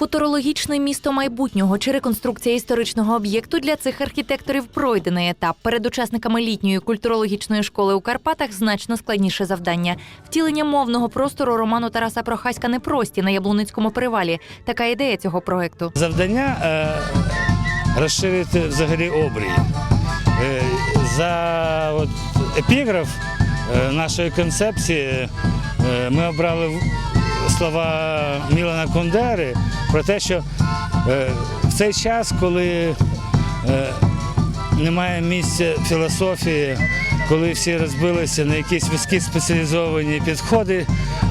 Футурологічне місто майбутнього чи реконструкція історичного об'єкту для цих архітекторів пройдений етап. Перед учасниками літньої культурологічної школи у Карпатах значно складніше завдання. Втілення мовного простору роману Тараса Прохаська непрості на Яблуницькому перевалі. Така ідея цього проекту. Завдання е, розширити взагалі обрій. Е, за от, епіграф е, нашої концепції е, ми обрали слова Мілана Кундери про те, що е, в цей час, коли е, немає місця філософії, коли всі розбилися на якісь вузькі спеціалізовані підходи,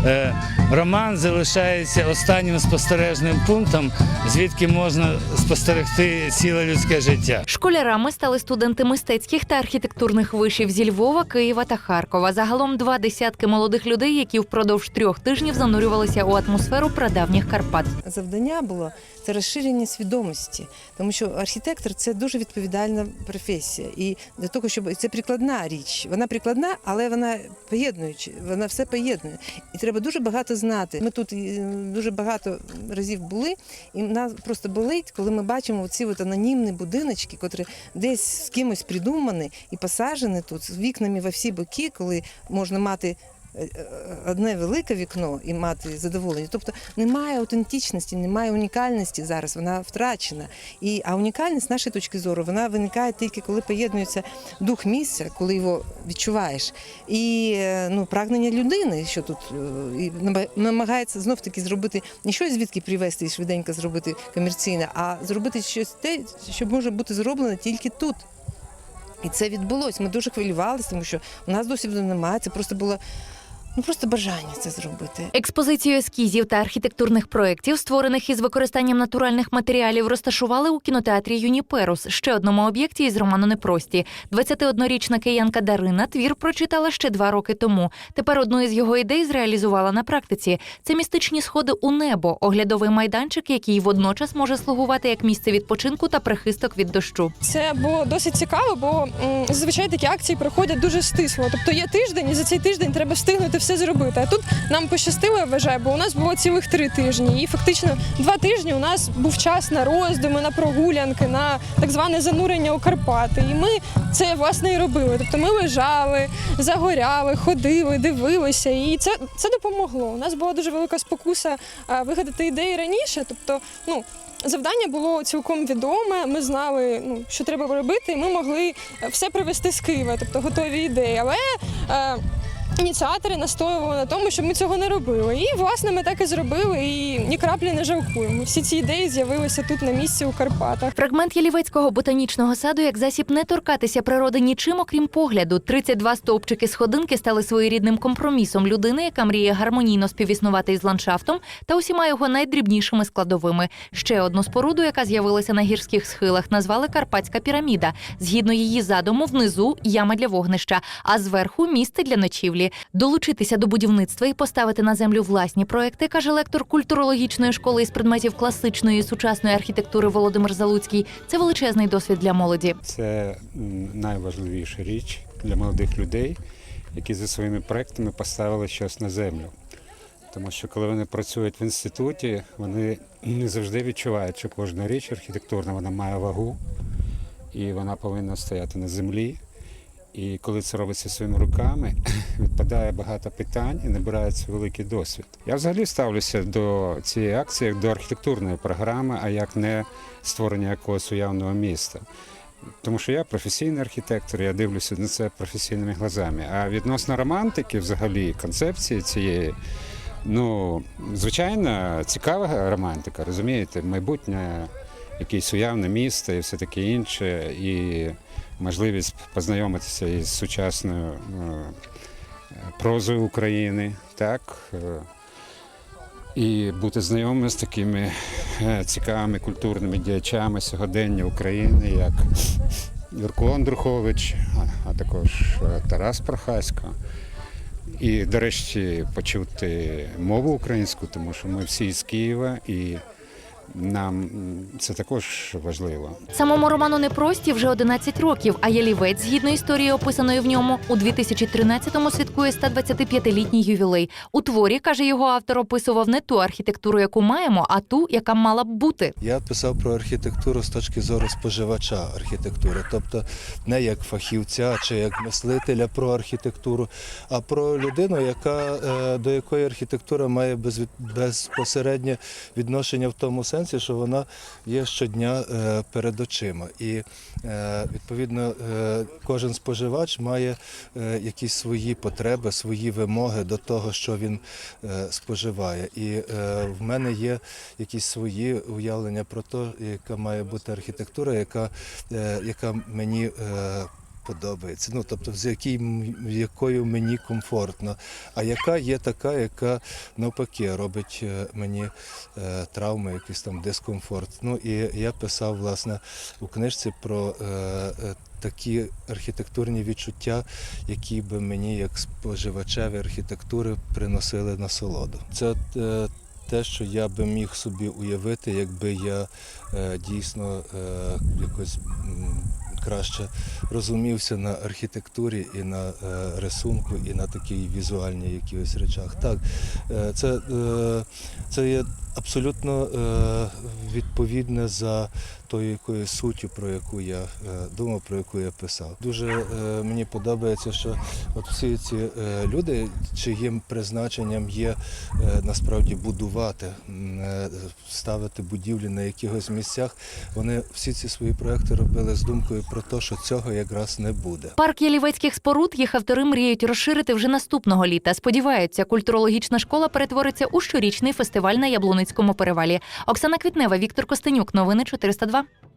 е, роман залишається останнім спостережним пунктом, звідки можна спостерегти ціле людське життя. Школярами стали студенти мистецьких та архітектурних вишів зі Львова, Києва та Харкова. Загалом два десятки молодих людей, які впродовж трьох тижнів занурювалися у атмосферу прадавніх Карпат. Завдання було це розширення свідомості, тому що архітектор це дуже відповідальна професія. І для того, щоб це прикладна річ. Вона прикладна, але вона поєднуюча, вона все поєднує. І треба дуже багато знати. Ми тут е, дуже багато разів були, і нас просто болить, коли ми бачимо ці от анонімні будиночки, котрі десь з кимось придумані і посаджені тут з вікнами во всі боки, коли можна мати. Е, е, Одне велике вікно і мати задоволення. Тобто немає аутентичності, немає унікальності зараз, вона втрачена. І, а унікальність з нашої точки зору вона виникає тільки коли поєднується дух місця, коли його відчуваєш. І е, ну, прагнення людини, що тут і намагається знов таки зробити не щось звідки привезти і швиденько зробити комерційне, а зробити щось те, що може бути зроблено тільки тут. І це відбулося. Ми дуже хвилювалися, тому що у нас досвіду немає. Це просто було ну просто бажання це зробити. Експозицію ескізів та архітектурних проєктів, створених із використанням натуральних матеріалів, розташували у кінотеатрі Юніперус, ще одному об'єкті із роману Непрості. 21-річна киянка Дарина твір прочитала ще два роки тому. Тепер одну із його ідей зреалізувала на практиці. Це містичні сходи у небо, оглядовий майданчик, який водночас може слугувати як місце відпочинку та прихисток від дощу. Це було досить цікаво, бо м, зазвичай такі акції проходять дуже стисло. Тобто є тиждень, і за цей тиждень треба встигнути все зробити. А тут нам пощастило, я вважаю, бо у нас було цілих три тижні. І фактично два тижні у нас був час на роздуми, на прогулянки, на так зване занурення у Карпати. І ми це власне і робили. Тобто ми лежали, загоряли, ходили, дивилися, і це, це допомогло. У нас була дуже велика спокуса вигадати ідеї раніше. Тобто, ну. Завдання було цілком відоме. Ми знали, ну що треба робити, і ми могли е, все привезти з Києва, тобто готові ідеї. Але е, ініціатори настоювали на тому, щоб ми цього не робили. І власне ми так і зробили, і ні краплі не жалкуємо. Всі ці ідеї з'явилися тут на місці у Карпатах. Фрагмент Ялівецького ботанічного саду як засіб не торкатися природи нічим, окрім погляду. 32 стовпчики сходинки стали своєрідним компромісом людини, яка мріє гармонійно співіснувати із ландшафтом та усіма його найдрібнішими складовими. Ще одну споруду, яка з'явилася на гірських схилах, назвали Карпатська піраміда. Згідно її задуму, внизу яма для вогнища, а зверху місце для ночівлі. Долучитися до будівництва і поставити на землю власні проекти, каже лектор культурологічної школи із предметів класичної і сучасної архітектури Володимир Залуцький. Це величезний досвід для молоді. Це найважливіша річ для молодих людей, які за своїми проектами поставили щось на землю. Тому що коли вони працюють в інституті, вони не завжди відчувають, що кожна річ архітектурна вона має вагу і вона повинна стояти на землі. І коли це робиться своїми руками, відпадає багато питань і набирається великий досвід. Я взагалі ставлюся до цієї акції як до архітектурної програми, а як не створення якогось уявного міста. Тому що я професійний архітектор, я дивлюся на це професійними глазами. А відносно романтики, взагалі, концепції цієї, ну, звичайно, цікава романтика, розумієте, майбутнє, якесь уявне місто і все таке інше, і можливість познайомитися із сучасною е, прозою України, так. е, І бути знайомими з такими е, цікавими культурними діячами сьогодення України, як Юрко Андрухович, а- також Тарас Прохасько. І, до речі, почути мову українську, тому що ми всі з Києва, і нам це також важливо. Самому роману непрості вже 11 років, а Ялівець, згідно історії, описаної в ньому, у 2013-му святкує 125-літній ювілей. У творі, каже його автор, описував не ту архітектуру, яку маємо, а ту, яка мала б бути. Я писав про архітектуру з точки зору споживача архітектури, тобто не як фахівця чи як мислителя про архітектуру, а про людину, яка, е, до якої архітектура має безпосереднє відношення в тому сенсі, що вона є щодня е, перед очима. І е, відповідно е, кожен споживач має якісь свої потреби, свої вимоги до того, що він споживає. І в мене є якісь свої уявлення про те, яка має бути архітектура, яка, яка мені подобається. Ну, тобто, з якою мені комфортно, а яка є така, яка навпаки робить е, мені е, травми, якийсь там дискомфорт. Ну і я писав власне у книжці про е, такі архітектурні відчуття, які би мені, як споживачеві архітектури, приносили насолоду. Це те, що я би міг собі уявити, якби я дійсно якось краще розумівся на архітектурі і на е, рисунку, і на такій візуальній якихось речах. Так, е, це, е, це є абсолютно відповідне за тою якоюсь суттю, про яку я е, думав, про яку я писав. Дуже е, мені подобається, що от всі ці е, люди, чиїм призначенням є насправді будувати, ставити будівлі на якихось місцях, вони всі ці свої проекти робили з думкою про те, що цього якраз не буде. Парк ялівецьких споруд їх автори мріють розширити вже наступного літа. Сподіваються, культурологічна школа перетвориться у щорічний фестиваль на Яблуницькому перевалі. Оксана Квітнева, Віктор Костенюк. Новини 402. Пока.